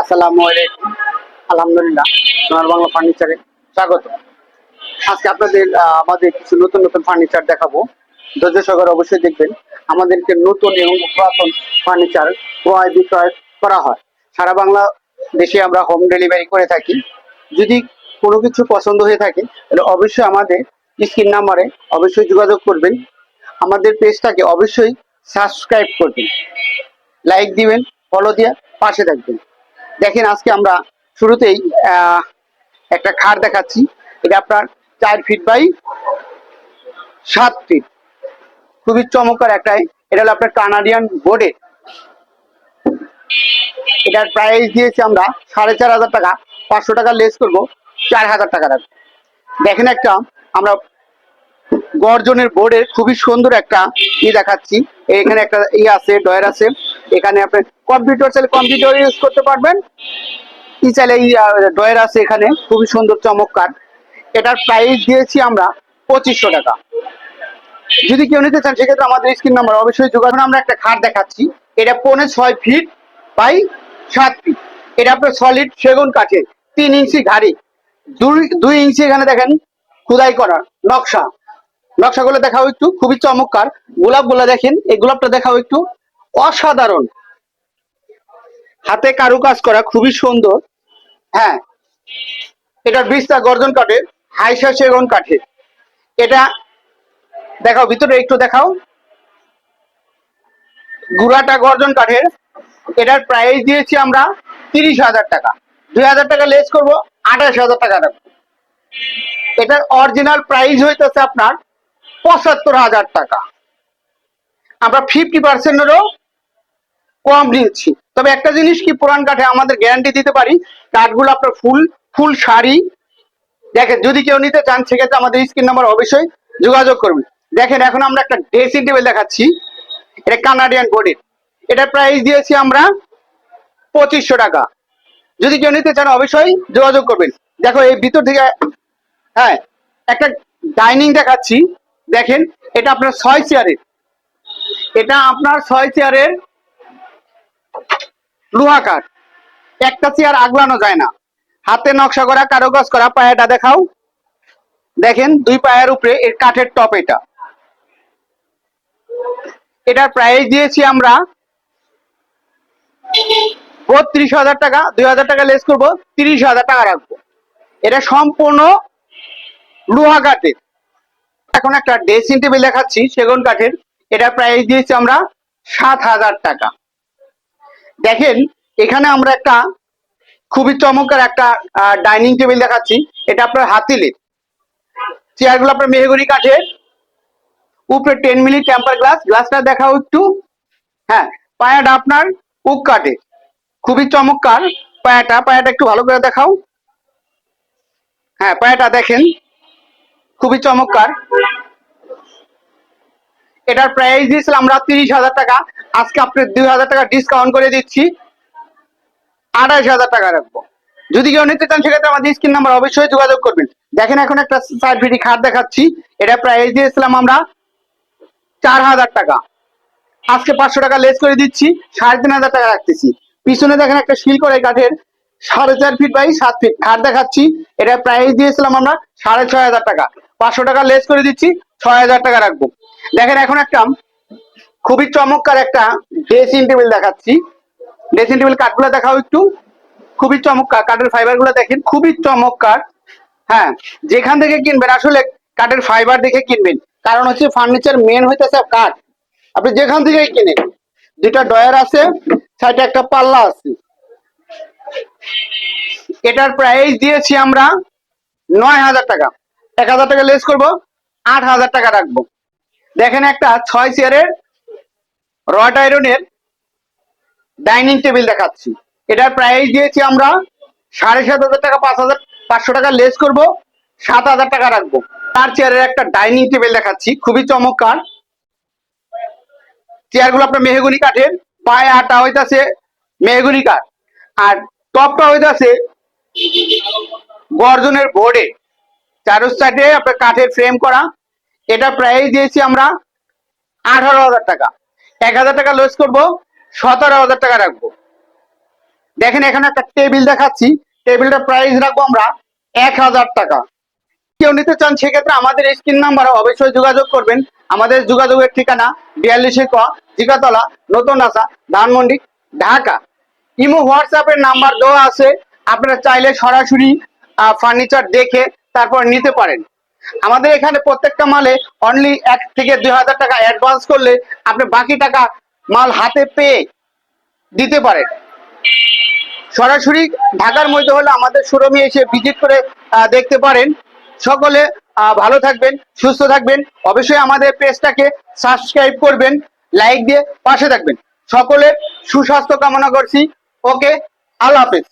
আসসালামু আলাইকুম। আলহামদুলিল্লাহ, সোনার বাংলা ফার্নিচারে স্বাগত। আজকে আপনাদের আমাদের কিছু নতুন নতুন ফার্নিচার দেখাবো। ধৈর্য সহকারে অবশ্যই দেখবেন, আমাদেরকে নতুন এবং পুরাতন ফার্নিচার ক্রয় বিক্রয় করা হয়। সারা বাংলা দেশে আমরা হোম ডেলিভারি করে থাকি। যদি কোনো কিছু পছন্দ হয়ে থাকে, তাহলে অবশ্যই আমাদের স্ক্রিন নাম্বারে অবশ্যই যোগাযোগ করবেন। আমাদের পেজটাকে অবশ্যই সাবস্ক্রাইব করবেন। লাইক দিবেন ফলো দিয়ে পাশে থাকবেন। দেখেন আজকে আমরা শুরুতেই একটা খাট দেখাচ্ছি। এটা আপনার চার ফিট বাই সাত ফিট খুবই চমৎকার একটা, এটা হলো আপনার কানাডিয়ান বোর্ডের এটার প্রাইস দিয়েছি আমরা সাড়ে চার হাজার টাকা। পাঁচশো টাকা লেস করব, চার হাজার টাকা দেখেন একটা, আমরা গর্জনের বোর্ডের খুবই সুন্দর একটা ই দেখাচ্ছি। এখানে একটা ই আছে ডয়ার আছে। এখানে আপনি কম্পিউটার চাইলে কম্পিউটার ইউজ করতে পারবেন। ই চাইলে এই ডয়ার আছে এখানে, খুবই সুন্দর, চমৎকার। এটার প্রাইস দিয়েছি আমরা পঁচিশশো টাকা। যদি কেউ নিতে চান, সেক্ষেত্রে আমাদের স্ক্রিন নাম্বার অবশ্যই যোগাযোগ আমরা একটা খাট দেখাচ্ছি। এটা পৌনে ছয় ফিট বাই সাত ফিট এটা আপনার সলিড সেগুন কাঠের, তিন ইঞ্চি ঘাড়ি দুই দুই ইঞ্চি এখানে দেখেন, খুদাই করা নকশা। নকশাগুলো দেখাও একটু, খুবই চমৎকার। গোলাপগুলা দেখেন, এই গোলাপটা দেখাও একটু। অসাধারণ। হাতে কারুকাজ করা, খুবই সুন্দর। হ্যাঁ এটা বিস্তা গর্জন কাঠের, হাইসা সেগুন কাঠের। এটা দেখাও, ভিতরে একটু দেখাও। গুড়াটা গর্জন কাঠের। এটার প্রাইস দিয়েছি আমরা তিরিশ হাজার টাকা। দুই হাজার টাকা লেস করব, আঠাশ হাজার টাকা এটার অরিজিনাল প্রাইস হইতেছে আপনার পঁচাত্তর হাজার টাকা। আমরা ফিফটি পার্সেন্টেরও কম নিচ্ছি তবে একটা জিনিস কি, পুরান কাঠে আমাদের গ্যারান্টি দিতে পারি, কাঠগুলো আপনার ফুল ফুল শাড়ি, দেখেন, যদি কেউ নিতে চান, সেক্ষেত্রে আমাদের স্ক্রিন নাম্বার অবশ্যই যোগাযোগ করবেন দেখেন, এখন আমরা একটা ড্রেসিং টেবিল দেখাচ্ছি। এটা কানাডিয়ান বোর্ডের এটার প্রাইস দিয়েছি আমরা পঁচিশশো টাকা। যদি কেউ নিতে চান, অবশ্যই যোগাযোগ করবেন। দেখো, এই ভিতর থেকে হ্যাঁ একটা ডাইনিং দেখাচ্ছি। দেখেন, এটা আপনার ছয় চেয়ারের এটা আপনার ছয় চেয়ারের লোহা কাঠ। একটা চেয়ার আগলানো যায় না। হাতে নকশা করা, কারুকাজ করা পায়াটা দেখাও। দেখেন, দুই পায়ের উপরে এর কাঠের টপ এটা। এটার প্রাইস দিয়েছি আমরা বত্রিশ হাজার টাকা। দুই হাজার টাকা লেস করব, তিরিশ হাজার টাকা রাখব। এটা সম্পূর্ণ লোহা কাঠের। এখন একটা ড্রেসিং টেবিল দেখাচ্ছি, সেগুন কাঠের। এটা প্রাইস দিয়েছি আমরা সাত হাজার টাকা। দেখেন, এখানে আমরা একটা খুবই চমৎকার একটা ডাইনিং টেবিল দেখাচ্ছি। এটা আপনার হাতিলের চেয়ারগুলো আপনার মেহগুনি কাঠের। উপরে টেন মিলি টেম্পার গ্লাস গ্লাসটা দেখাও একটু। হ্যাঁ পায়াটা আপনার উক কাঠের। খুবই চমৎকার। পায়াটা পায়াটা একটু ভালো করে দেখাও। হ্যাঁ পায়াটা দেখেন। খুবই চমৎকার। এটার প্রাইস দিয়েছিলাম আমরা তিরিশ হাজার টাকা। আজকে আপনি দুই হাজার টাকা ডিসকাউন্ট করে দিচ্ছি। আঠাশ হাজার টাকা রাখব। যদি কেউ নিতে চান, সেক্ষেত্রে আমাদের স্ক্রিন নাম্বার অবশ্যই যোগাযোগ করবেন। দেখেন এখন একটা সাইড ভিডি খাট দেখাচ্ছি। এটা প্রাইস দিয়েছিলাম আমরা চার হাজার টাকা। আজকে পাঁচশো টাকা লেস করে দিচ্ছি, সাড়ে তিন হাজার টাকা রাখতেছি। পিছনে দেখেন একটা শিল করে কাঠের, সাড়ে চার ফিট বাই সাত ফিট খাট দেখাচ্ছি। এটা প্রাইস দিয়েছিলাম আমরা সাড়ে ছয় হাজার টাকা। পাঁচশো টাকা লেস করে দিচ্ছি, ছয় হাজার টাকা রাখব। দেখেন এখন একটা খুবই চমৎকার একটা ড্রেসিং টেবিল দেখাচ্ছি। ড্রেসিং টেবিল কাঠগুলো দেখাও একটু। খুবই চমৎকার, কাঠের ফাইবারগুলো দেখেন, খুবই চমৎকার। হ্যাঁ যেখান থেকে কিনবেন, আসলে কাঠের ফাইবার দেখে কিনবেন। কারণ হচ্ছে ফার্নিচার মেন হইতেছে কাঠ। আপনি যেখান থেকে কিনেন দুটা ডয়ার আছে, সাইডে একটা পাল্লা আছে। এটার প্রাইস দিয়েছি আমরা নয় হাজার টাকা। এক হাজার টাকা লেস করব, আট হাজার টাকা রাখব। দেখেন একটা ছয় চেয়ারের রড আয়রনের ডাইনিং টেবিল দেখাচ্ছি। এটার প্রাইস দিয়েছি আমরা সাড়ে সাত হাজার টাকা, পাঁচ হাজার পাঁচশো টাকা লেস করব, সাত হাজার টাকা রাখব। তার চেয়ারের একটা ডাইনিং টেবিল দেখাচ্ছি, খুবই চমৎকার। চেয়ারগুলো আপনার মেহগুনি কাঠের, পায়ে আটা হইতাছে মেহগুনি কাঠ। আর টপটা হইতাছে গর্জনের বোর্ডে। চারো সাইডে আপনার কাঠের ফ্রেম করা। এটা প্রাইস দিয়েছি আমরা আঠারো হাজার টাকা। এক হাজার টাকা লস করব, সতেরো হাজার টাকা রাখব। দেখেন, এখানে একটা টেবিল দেখাচ্ছি। টেবিলটার প্রাইস রাখব আমরা এক হাজার টাকা। কেউ নিতে চান, সেক্ষেত্রে আমাদের স্ক্রিন নাম্বারে অবশ্যই যোগাযোগ করবেন। আমাদের যোগাযোগের ঠিকানা বিয়াল্লিশে ক জিকাতলা নতুন রাস্তা ধানমন্ডি, ঢাকা। ইমো হোয়াটসঅ্যাপের নাম্বার দেওয়া আছে। আপনারা চাইলে সরাসরি ফার্নিচার দেখে তারপর নিতে পারেন। আমাদের এখানে প্রত্যেকটা মালে অনলি এক থেকে দুই হাজার টাকা অ্যাডভান্স করলে আপনি বাকি টাকা মাল হাতে পেয়ে দিতে পারেন। সরাসরি ঢাকার মধ্যে হলে আমাদের শোরুমে এসে ভিজিট করে দেখতে পারেন। সকলে ভালো থাকবেন, সুস্থ থাকবেন। অবশ্যই আমাদের পেজটাকে সাবস্ক্রাইব করবেন লাইক দিয়ে পাশে থাকবেন। সকলের সুস্বাস্থ্য কামনা করছি। ওকে, আল্লাহ হাফেজ।